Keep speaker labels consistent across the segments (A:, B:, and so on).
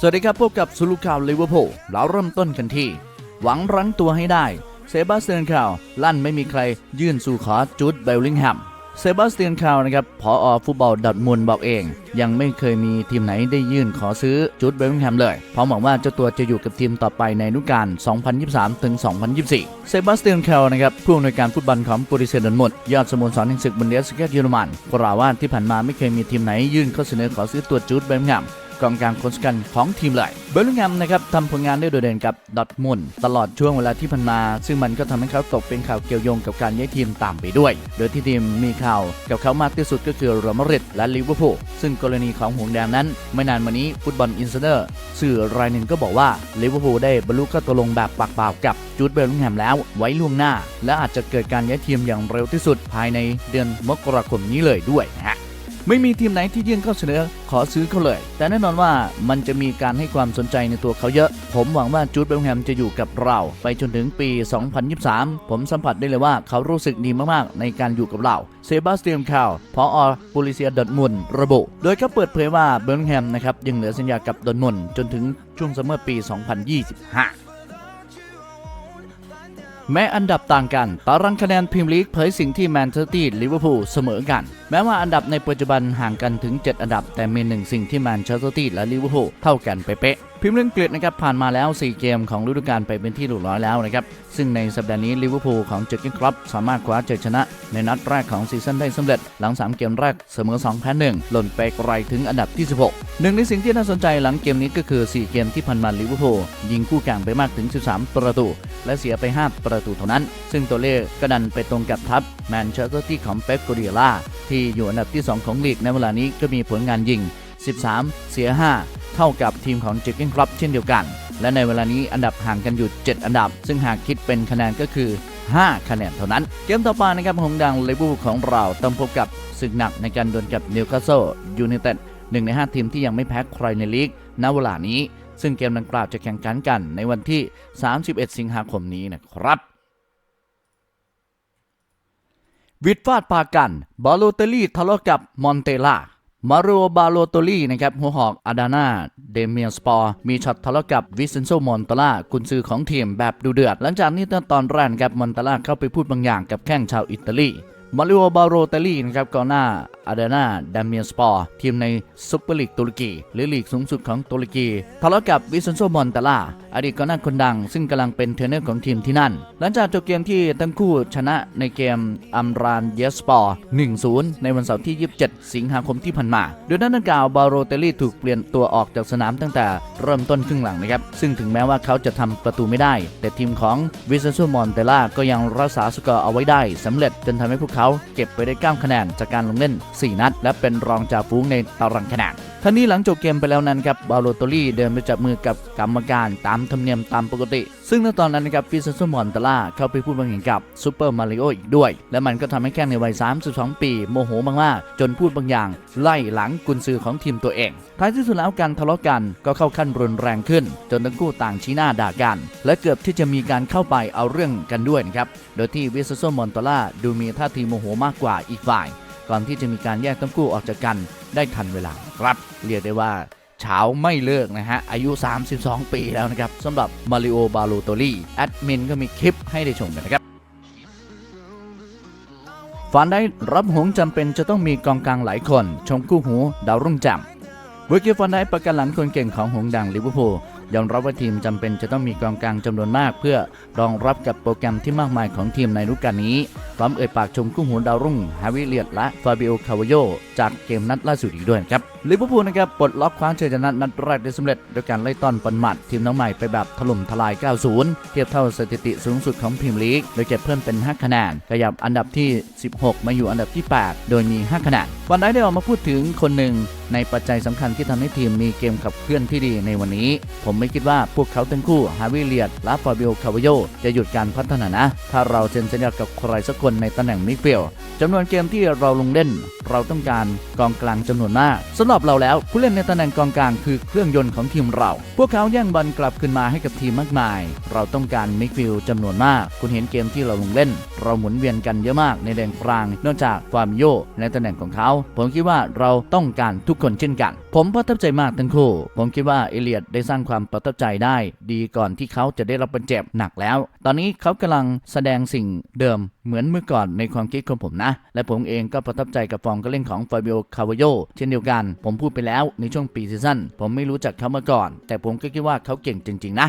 A: สวัสดีครับ พบกับสุลุข่าวลิเวอร์พูลเราเริ่มต้นกันที่ หวังรั้งตัวให้ได้ เซบาสเตียนคาว ลั่นไม่มีใครยื่นสู่ขอจูดเบลลิงแฮมเซบาสเตียนคาวนะครับพออฟุตบอลดอทมุนบอกเอง ยังไม่เคยมีทีมไหนได้ยื่นขอซื้อจูดเบลลิงแฮมเลยเพราะหวังว่าเจ้าตัวจะอยู่กับทีมต่อไปในฤดูกาล 2023 ถึง 2024 เซบาสเตียนคาวนะครับผู้อำนวยการฟุตบอลของโปรดิเซดอนมุดยอดสโมสรแห่งศึกบุนเดสเกตเยอรมันกล่าวว่าที่ผ่านมาไม่เคยมีทีมไหนยื่นข้อเสนอขอซื้อตัวจูดเบลลิงแฮม กองกลางคนสำคัญของทีมเลยเบลลิงแฮมนะครับทำผลงานได้โดดเด่นกับดอทมุนตลอดช่วงเวลาที่ผ่านมา ซึ่งมันก็ทำให้เขาตกเป็นข่าวเกี่ยวโยงกับการย้ายทีมตามไปด้วย โดยที่ทีมมีข่าวกับเขามากที่สุดก็คือเรอัลมาดริดและลิเวอร์พูลซึ่งกรณีของหงแดงนั้น ไม่นานมานี้ฟุตบอลอินไซเดอร์สื่อรายหนึ่งก็บอกว่าลิเวอร์พูลได้บรรลุข้อตกลงแบบปากเปล่ากับจูดเบลลิงแฮมแล้วไว้ล่วงหน้า และอาจจะเกิดการย้ายทีมอย่างเร็วที่สุดภายในเดือนมกราคมนี้เลยด้วยนะ ไม่มีทีมไหนที่ยื่นข้อเสนอขอซื้อเขาเลย แต่แน่นอนว่ามันจะมีการให้ความสนใจในตัวเขาเยอะ ผมหวังว่าจูดเบลแฮมจะอยู่กับเรา ไปจนถึงปี 2023 ผมสัมผัสได้เลยว่าเขารู้สึกดีมากๆ ในการอยู่กับเรา เซบาสเตียนคาวพออปูลิเซียดอทมุนระบุ โดยเขาเปิดเผยว่าเบลแฮมนะครับยังเหลือสัญญากับดอทมุนจนถึงช่วงซัมเมอร์ปี 2025แม้อันดับต่างกัน ตารางคะแนนพรีเมียร์ลีกเผยสิ่งที่แมนเชสเตอร์ลิเวอร์พูลเสมอกัน แม้ว่าอันดับในปัจจุบันห่างกันถึง 7 อันดับ แต่มีหนึ่งสิ่งที่แมนเชสเตอร์ตี้และลิเวอร์พูลเท่ากันเป๊ะๆพรีเมียร์ลีกอังกฤษนะครับผ่านมาแล้ว 4 เกมของฤดูกาลไปเป็นที่เรียบร้อยแล้วนะครับ ซึ่งในสัปดาห์นี้ลิเวอร์พูลของเจอร์เกนคลับสามารถคว้าชัยชนะ ในนัดแรกของซีซั่นได้สำเร็จ หลัง 3 เกมแรกเสมอ2แพ้1หล่นไปไกลถึงอันดับที่ 16 หนึ่งในสิ่งที่น่าสนใจหลังเกมนี้ก็คือ 4 เกมที่ผ่านมาลิเวอร์พูลยิงคู่แข่งไปมากถึง 13 ประตู และเสียไป 5 ประตูเท่านั้น ซึ่งตัวเลขก็ดันไปตรงกับทัพแมนเชสเตอร์ที่ของเป๊ปกเดียล่า ที่อยู่อันดับที่ 2 ของลีกในเวลานี้ก็มีผลงานยิง 13 เสีย 5 เท่ากับทีมของเจอร์เกนคลับเช่นเดียวกัน และในเวลานี้อันดับห่างกันอยู่ 7 อันดับ ซึ่งหากคิดเป็นคะแนนก็คือ 5 คะแนนเท่านั้น เกมต่อไปนะครับหงดังลิเวอร์พูของเราต้องพบกับศึกหนักในการดวลกับนิวคาสเซิลยูไนเต็ดหนึ่งใน 5 ทีมที่ยังไม่แพ้ใครในลีกณเวลานี้ ซึ่งเกมดังกล่าวจะแข่งขันกันในวันที่ 31 สิงหาคมนี้นะครับ วิดฟาดปากัน บาโลเตลี่ทะเลาะกับมอนเตล่ามารูบาโลโตลี่นะครับหัวหอกอาดาน่าเดเมียสปอร์มีช็อตทะเลาะกับวิเซนโซมอนตล่ากุนซือของทีมแบบดูเดือด หลังจากนี้ตอนแรกครับมอนตล่าเข้าไปพูดบางอย่างกับแข้งชาวอิตาลีมาริโอบาโรเตลลี่นะครับกองหน้า อาเดาน่าดเมียสปอร์ทีมในซุปเปอร์ลีกตุรกี หรือลีกสูงสุดของตุรกีทะเลาะกับวิเซนโซมอนตล่าอดีตกองหน้าคนดัง ซึ่งกำลังเป็นเทรนเนอร์ของทีมที่นั่น หลังจากจบเกมที่ทั้งคู่ชนะในเกมอัมรานเยสปอร์ 1-0 ในวันเสาร์ที่ 27 สิงหาคมที่ผ่านมา โดยนั้นดังกล่าวบาโรเตลลี่ถูกเปลี่ยนตัวออกจากสนามตั้งแต่เริ่มต้นครึ่งหลังนะครับ ซึ่งถึงแม้ว่าเขาจะทำประตูไม่ได้ แต่ทีมของวิเซนโซมอนเตล่าก็ยังรักษาสกอร์เอาไว้ได้สำเร็จจนทำให้พวกเขาเก็บไปได้9คะแนนจากการลงเล่น4 นัด และเป็นรองจ่าฝูงในตารางคะแนนท่านี้หลังจบเกมไปแล้วนั้นครับบาโลโตลี่เดินไปจับมือกับกรรมการตามธรรมเนียมตามปกติ ซึ่งในตอนนั้นนะครับฟิซซมอนตล่าเข้าไปพูดบางอย่างกับซูเปอร์มาริโออีกด้วย และมันก็ทำให้แข้งในวัย 32 ปี โมโหมากๆจนพูดบางอย่าง ไล่หลังกุนซือของทีมตัวเอง ท้ายที่สุดแล้วการทะเลาะกันก็เข้าขั้นรุนแรงขึ้น จนทั้งคู่ต่างชี้หน้าด่ากัน และเกือบที่จะมีการเข้าไปเอาเรื่องกันด้วยนะครับโดยที่วิซซมอนตล่าดูมีท่าทีโมโหมากกว่าอีกฝ่าย ก่อนที่จะมีการแยกทั้งคู่ออกจากกันได้ทันเวลาครับ เรียกได้ว่าเช้าไม่เลิกนะฮะ อายุ 32 ปีแล้วนะครับสำหรับมาริโอบาโลโตลี่แอดมินก็มีคลิปให้ได้ชมกันนะครับฝันได้รับหงส์จำเป็นจะต้องมีกองกลางหลายคน ชมคู่หูดาวรุ่งจำเวกิฟันได้ประกันหลังคนเก่งของหงส์ดังลิเวอร์พูล ยอมรับว่าทีมจำเป็นจะต้องมีกองกลางจำนวนมาก เพื่อรองรับกับโปรแกรมที่มากมายของทีมในฤดูกาลนี้ พร้อมเอ่ยปากชมคู่หูดาวรุ่ง ฮาวิเลียตและฟาบิโอคาวโยจากเกมนัดล่าสุดอีกด้วยครับลิเวอร์พูลนะครับปลดล็อกคว้าชัยชนะนัดแรกได้สำเร็จโดยการไล่ต้อนปันหมัดทีมน้องใหม่ไปแบบถล่มทลาย 90 เทียบเท่าสถิติสูงสุดของพรีเมียร์ลีก โดยเก็บเพิ่มเป็น 5 คะแนนขยับอันดับที่ 16 มาอยู่อันดับที่ 8 โดยมี 5 คะแนนวันนี้ได้ออกมาพูดถึงคนหนึ่ง ในปัจจัยสำคัญที่ทำให้ทีมมีเกมขับเคลื่อนที่ดีในวันนี้ ผมไม่คิดว่าพวกเขาทั้งคู่ฮาวิเลียดและฟาบิโอคาวโยจะหยุดการพัฒนานะ ถ้าเราเซ็นสัญญากับใครสักคนในตำแหน่งมิดฟิลด์จำนวนเกมที่เราลงเล่น เราต้องการกองกลางจำนวนมากสำหรับเราแล้วผู้เล่นในตำแหน่งกองกลางคือเครื่องยนต์ของทีมเรา พวกเขาแย่งบอลกลับขึ้นมาให้กับทีมมากมาย เราต้องการมิดฟิลด์จำนวนมาก คุณเห็นเกมที่เราลงเล่น เราหมุนเวียนกันเยอะมากในแดนกลาง นอกจากความโยในตำแหน่งของเขา ผมคิดว่าเราต้องการทุกคนเช่นกันผมประทับใจมากทั้งคู่ ผมคิดว่าเอเลียดได้สร้างความประทับใจได้ ดีก่อนที่เขาจะได้รับบาดเจ็บหนักแล้ว ตอนนี้เขากำลังแสดงสิ่งเดิมเหมือนเมื่อก่อนในความคิดของผมนะ และผมเองก็ประทับใจกับฟอร์มการเล่นของฟาบิโอคาวโยเช่นเดียวกัน ผมพูดไปแล้วในช่วงปีซีซั่นผมไม่รู้จักเขามาก่อน แต่ผมก็คิดว่าเขาเก่งจริง ๆ นะ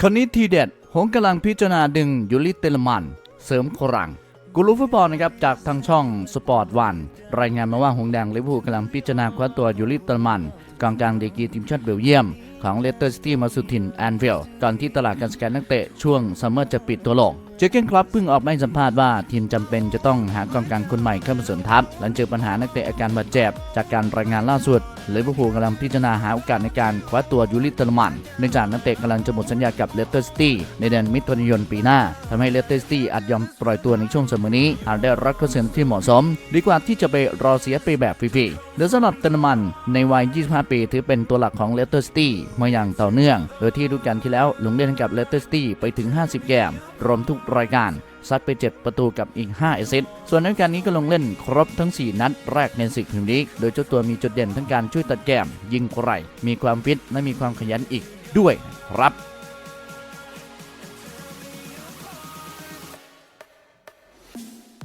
A: คนนี้ทีเด็ดผมกำลังพิจารณาดึงยูริเตลมัน เสริมโครัง กูรู้ฟุตบอลนะครับจากทางช่องสปอร์ตวันรายงานมาว่าหงแดงลิเวอร์พูลกำลังพิจารณาคว้าตัวยูริเตอร์มันกองกลางดีกีทีมชาติเบลเยียม ของเลสเตอร์ซิตี้มาสุทินแอนฟิลด์ก่อนที่ตลาดการสแกนนักเตะช่วงซัมเมอร์จะปิดตัวลง เจอเกนคลับเพิ่งออกมาให้สัมภาษณ์ว่าทีมจำเป็นจะต้องหากองกลางคนใหม่เข้ามาเสริมทัพ หลังเจอปัญหานักเตะอาการบาดเจ็บ จากการรายงานล่าสุดลิเวอร์พูลกำลังพิจารณาหาโอกาสในการคว้าตัวยูริเตอร์มันเนื่องจากนักเตะกำลังจะหมดสัญญากับเลสเตอร์ซิตี้ในเดือนมิถุนายนปีหน้าทำให้เลสเตอร์ซิตี้อาจยอมปล่อยตัวในช่วงเสมอนี้หากได้รับข้อเสนอที่เหมาะสม ดีกว่าที่จะไปรอเสียไปแบบฟรีๆโดยสำหรับเตอร์มันในวัย 25 ปีถือเป็นตัวหลักของเลสเตอร์ซิตี้มาอย่างต่อเนื่อง โดยที่ฤดูกาลที่แล้วลงเล่นกับเลสเตอร์ซิตี้ไปถึง 50แกมรวมทุกรายการซัดไป 7 ประตูกับอีก5เอซิสต์ ส่วนในการนี้ก็ลงเล่นครบทั้ง 4 นัดแรกในศึกพรีเมียร์ลีก โดยเจ้าตัวมีจุดเด่นทั้งการช่วยตัดแกม ยิงไกรมีความฟิตและมีความขยันอีกด้วยครับ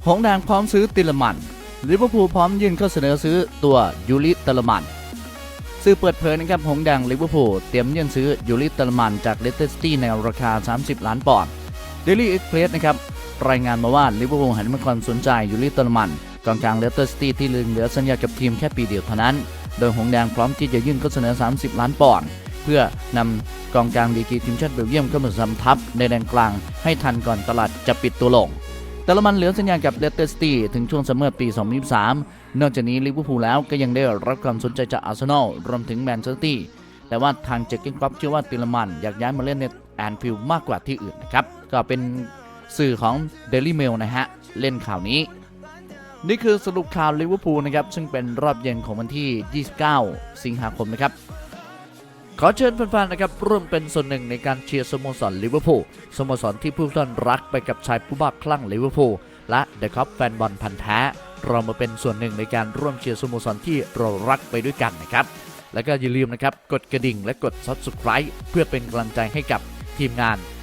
A: หงแดงพร้อมซื้อติลมันลิเวอร์พูลพร้อมยื่นข้อเสนอซื้อตัวยูริเตลมันสื่อเปิดเผยนะครับหงแดงลิเวอร์พูลเตรียมยื่นซื้อยูริเตลมันจากเลสเตอร์ซิตี้ในราคา 30 ล้านปอนด์ เดลี่เอ็กเพรสนะครับรายงานมาว่าลิเวอร์พูลหันมาความสนใจยูริเตลมันกองกลางเลสเตอร์ซิตี้ที่ลืงเหลือสัญญากับทีมแค่ปีเดียวเท่านั้น โดยหงแดงพร้อมที่จะยื่นข้อเสนอ 30 ล้านปอนด์เพื่อนำกองกลางดีกีทีมชาติเบลเยียมเข้ามาสมทัพในแดนกลางให้ทันก่อนตลาดจะปิดตัวลงแต่ละมันเหลือสัญญากับเลสเตอร์ซิตี้ถึงช่วงซัมเมอร์ปี 2023 นอกจากนี้ลิเวอร์พูลแล้วก็ยังได้รับความสนใจจากอาร์เซนอลรวมถึงแมนเชสเตอร์แต่ว่าทางเจคเกนครอปเชื่อว่าติลมันอยากย้ายมาเล่นในแอนฟิลด์มากกว่าที่อื่นนะครับ ก็เป็นสื่อของ Daily Mail นะฮะ เล่นข่าวนี้ นี่คือสรุปข่าวลิเวอร์พูลนะครับ ซึ่งเป็นรอบเย็นของวันที่ 29 สิงหาคมนะครับ ขอเชิญแฟนๆนะครับร่วมเป็นส่วนหนึ่งในการเชียร์สโมสรลิเวอร์พูลสโมสรที่ผู้ท่านรักไปกับชายผู้บ้าคลั่งลิเวอร์พูลและเดอะคัพแฟนบอลพันธ์แท้ เรามาเป็นส่วนหนึ่งในการร่วมเชียร์สโมสรที่เรารักไปด้วยกันนะครับแล้วก็อย่าลืมนะครับ กดกระดิ่งและกด Subscribe เพื่อเป็นกำลังใจให้กับทีมงาน